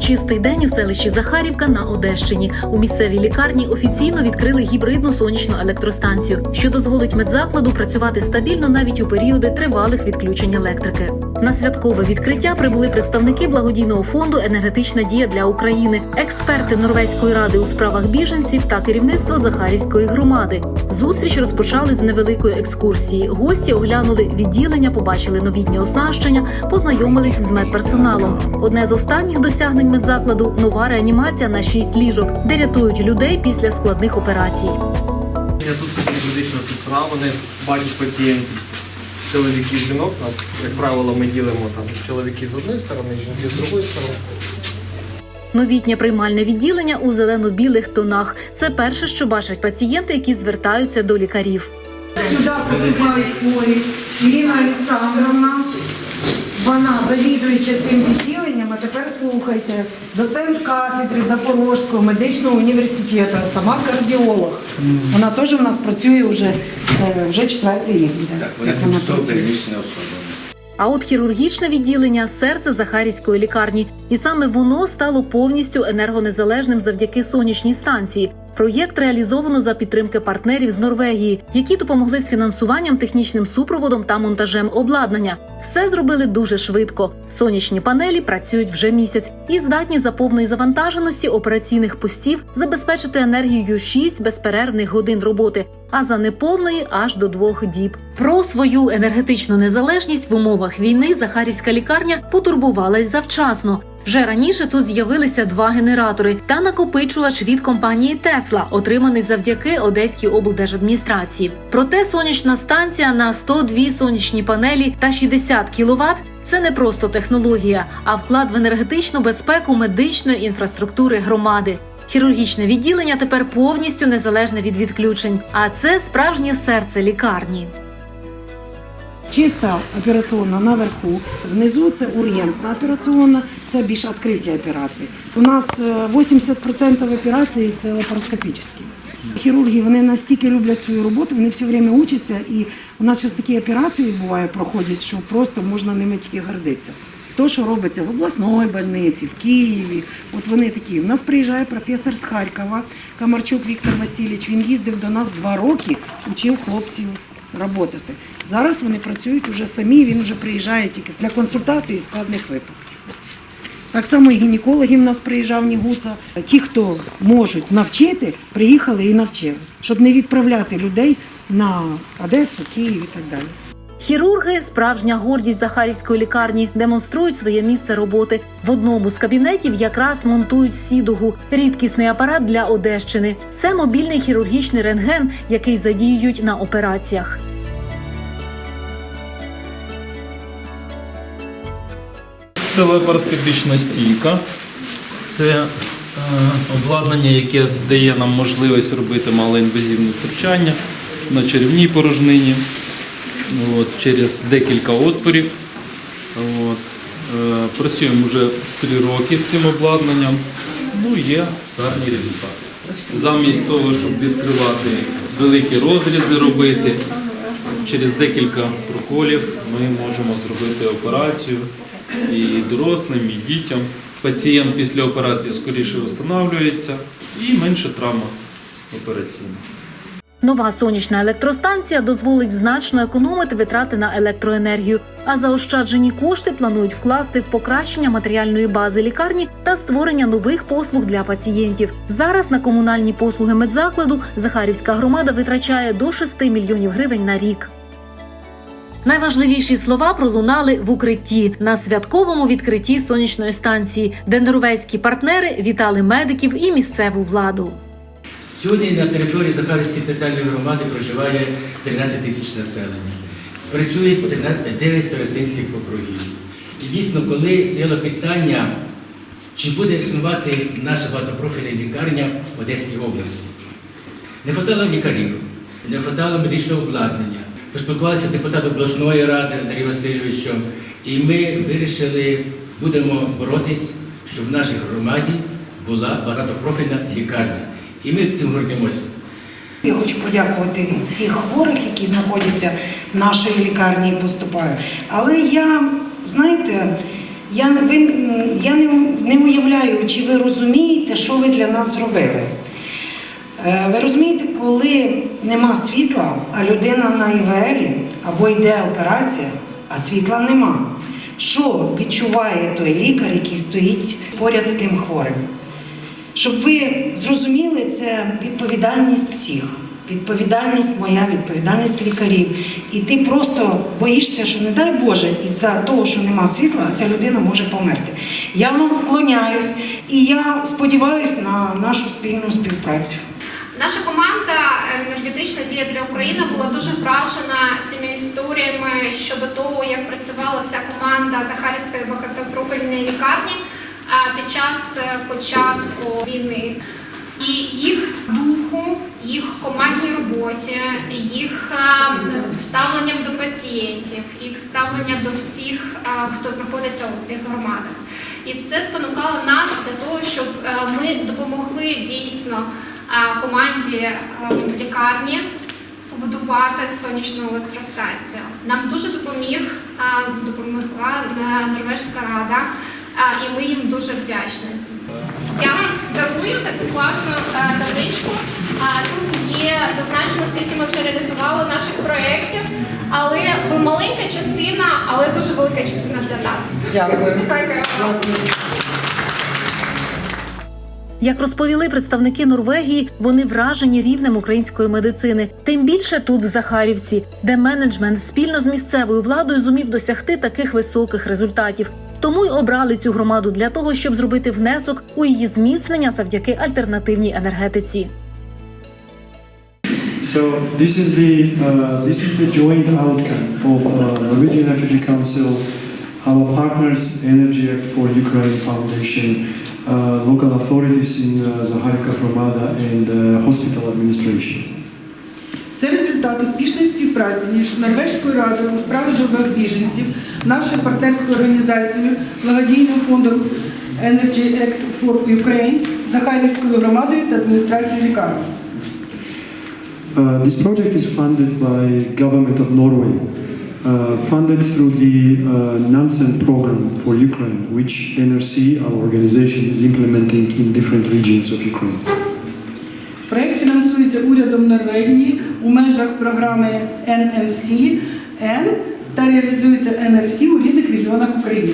урочистий день у селищі Захарівка на Одещині. У місцевій лікарні офіційно відкрили гібридну сонячну електростанцію, що дозволить медзакладу працювати стабільно навіть у періоди тривалих відключень електрики. На святкове відкриття прибули представники благодійного фонду Енергетична дія для України, експерти Норвезької ради у справах біженців та керівництво Захарівської громади. Зустріч розпочали з невеликої екскурсії. Гості оглянули відділення, побачили новітнє оснащення, познайомились з медперсоналом. Одне з останніх досягнень медзакладу нова реанімація на 6 ліжок, де рятують людей після складних операцій. Я тут медична сестра, вони бачать пацієнтів. Чоловіків жінок нас, як правило, ми ділимо там чоловіки з однієї сторони, жінки з другої сторони. Новітнє приймальне відділення у зелено-білих тонах. Це перше, що бачать пацієнти, які звертаються до лікарів. Сюди поступають хворі. Ірина Олександровна, вона завідуюча цим відділенням, а слухайте, доцент кафедри Запорозького медичного університету, сама кардіолог. Вона теж у нас працює вже, е, вже четвертий рік. Так, вона працює. переміщені. А от хірургічне відділення серце Захарівської лікарні, і саме воно стало повністю енергонезалежним завдяки сонячній станції. Проєкт реалізовано за підтримки партнерів з Норвегії, які допомогли з фінансуванням, технічним супроводом та монтажем обладнання. Все зробили дуже швидко. Сонячні панелі працюють вже місяць і здатні за повної завантаженості операційних постів забезпечити енергією 6 безперервних годин роботи, а за неповної аж до двох діб. Про свою енергетичну незалежність в умовах війни Захарівська лікарня потурбувалась завчасно. Вже раніше тут з'явилися два генератори та накопичувач від компанії Тесла, отриманий завдяки Одеській облдержадміністрації. Проте сонячна станція на 102 сонячні панелі та 60 кВт – це не просто технологія, а вклад в енергетичну безпеку медичної інфраструктури громади. Хірургічне відділення тепер повністю незалежне від відключень, а це справжнє серце лікарні. Чиста операційна наверху, внизу це ургентна операційна, це більш відкриті операції. У нас е, 80% операцій це лапароскопічні. Хірурги вони настільки люблять свою роботу, вони все время учаться, і у нас зараз такі операції буває проходять, що просто можна ними тільки гордитися. То, що робиться в обласної больниці, в Києві, от вони такі. У нас приїжджає професор з Харкова, Камарчук Віктор Васильович. Він їздив до нас два роки, учив хлопців працювати. Зараз вони працюють уже самі, він вже приїжджає тільки для консультації і складних випадків. Так само і гінекологи в нас приїжджав Нігуца. Ті, хто можуть навчити, приїхали і навчили, щоб не відправляти людей на Одесу, Київ і так далі. Хірурги, справжня гордість Захарівської лікарні, демонструють своє місце роботи. В одному з кабінетів якраз монтують сідугу, рідкісний апарат для Одещини. Це мобільний хірургічний рентген, який задіюють на операціях. Це лапароскопічна стійка. Це обладнання, яке дає нам можливість робити малоінвазивні втручання на черевній порожнині от, через декілька отворів. От. Е, працюємо вже три роки з цим обладнанням. Ну, є гарні результати. Замість того, щоб відкривати великі розрізи робити, через декілька проколів ми можемо зробити операцію і дорослим, і дітям. Пацієнт після операції скоріше встановлюється і менше травма операційна. Нова сонячна електростанція дозволить значно економити витрати на електроенергію. А заощаджені кошти планують вкласти в покращення матеріальної бази лікарні та створення нових послуг для пацієнтів. Зараз на комунальні послуги медзакладу Захарівська громада витрачає до 6 мільйонів гривень на рік. Найважливіші слова пролунали в укритті на святковому відкритті сонячної станції, де норвезькі партнери вітали медиків і місцеву владу. Сьогодні на території Захарівської територіальної громади проживає 13 тисяч населення. Працює 9 старостинських округів. І дійсно, коли стояло питання, чи буде існувати наша багатопрофільна лікарня в Одеській області, не хватало лікарів, не хватало медичного обладнання. Поспілкувалися депутат обласної ради Андрій Васильовичем, і ми вирішили, будемо боротись, щоб в нашій громаді була багатопрофільна лікарня. І ми цим гордимося. Я хочу подякувати від всіх хворих, які знаходяться в нашій лікарні і поступають. Але я, знаєте, Я, не- ви, я не, не уявляю, чи ви розумієте, що ви для нас зробили. Е, Ви розумієте, коли нема світла, а людина на ІВЛі або йде операція, а світла нема. Що відчуває той лікар, який стоїть поряд з тим хворим? Щоб ви зрозуміли, це відповідальність всіх. Відповідальність моя, відповідальність лікарів. І ти просто боїшся, що не дай Боже, із-за того, що нема світла, ця людина може померти. Я вам вклоняюсь і я сподіваюся на нашу спільну співпрацю. Наша команда енергетична дія для України була дуже вражена цими історіями щодо того, як працювала вся команда Захарівської багатопрофільної лікарні під час е, початку війни. І їх духу, їх командній роботі, їх а, ставленням до пацієнтів, їх ставлення до всіх, хто знаходиться у цих громадах. І це спонукало нас для того, щоб е, ми допомогли дійсно команді е, лікарні побудувати сонячну електростанцію. Нам дуже допоміг допомогла е, Норвежська рада, а, і ми їм дуже вдячні. Я вам дарую таку класну е, табличку. Тут є зазначено, скільки ми вже реалізували наших проєктів, але ви маленька частина, але дуже велика частина для нас. Дякую. Як розповіли представники Норвегії, вони вражені рівнем української медицини. Тим більше тут, в Захарівці, де менеджмент спільно з місцевою владою зумів досягти таких високих результатів. Тому й обрали цю громаду для того, щоб зробити внесок у її зміцнення завдяки альтернативній енергетиці. So this is the uh, this is the joint outcome of uh, Norwegian Refugee Council, our partners Energy Act for Ukraine Foundation, uh, local authorities in uh, Zaharika Gromada and uh, hospital administration. Це результат успішної співпраці між Норвезькою радою у справи живих біженців, нашою партнерською організацією, благодійним фондом Energy Act for Ukraine, Захарівською громадою та адміністрацією лікарні. Uh, this project is funded by government of Norway, uh, funded through the uh, Nansen program for Ukraine, which NRC, our organization, is implementing in different regions of Ukraine. Проект фінансується урядом Норвегії у межах програми NNC N та реалізується NRC у різних регіонах України.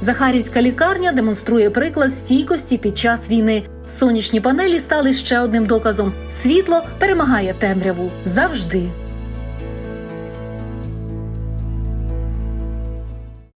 Захарівська лікарня демонструє приклад стійкості під час війни. Сонячні панелі стали ще одним доказом: світло перемагає темряву завжди.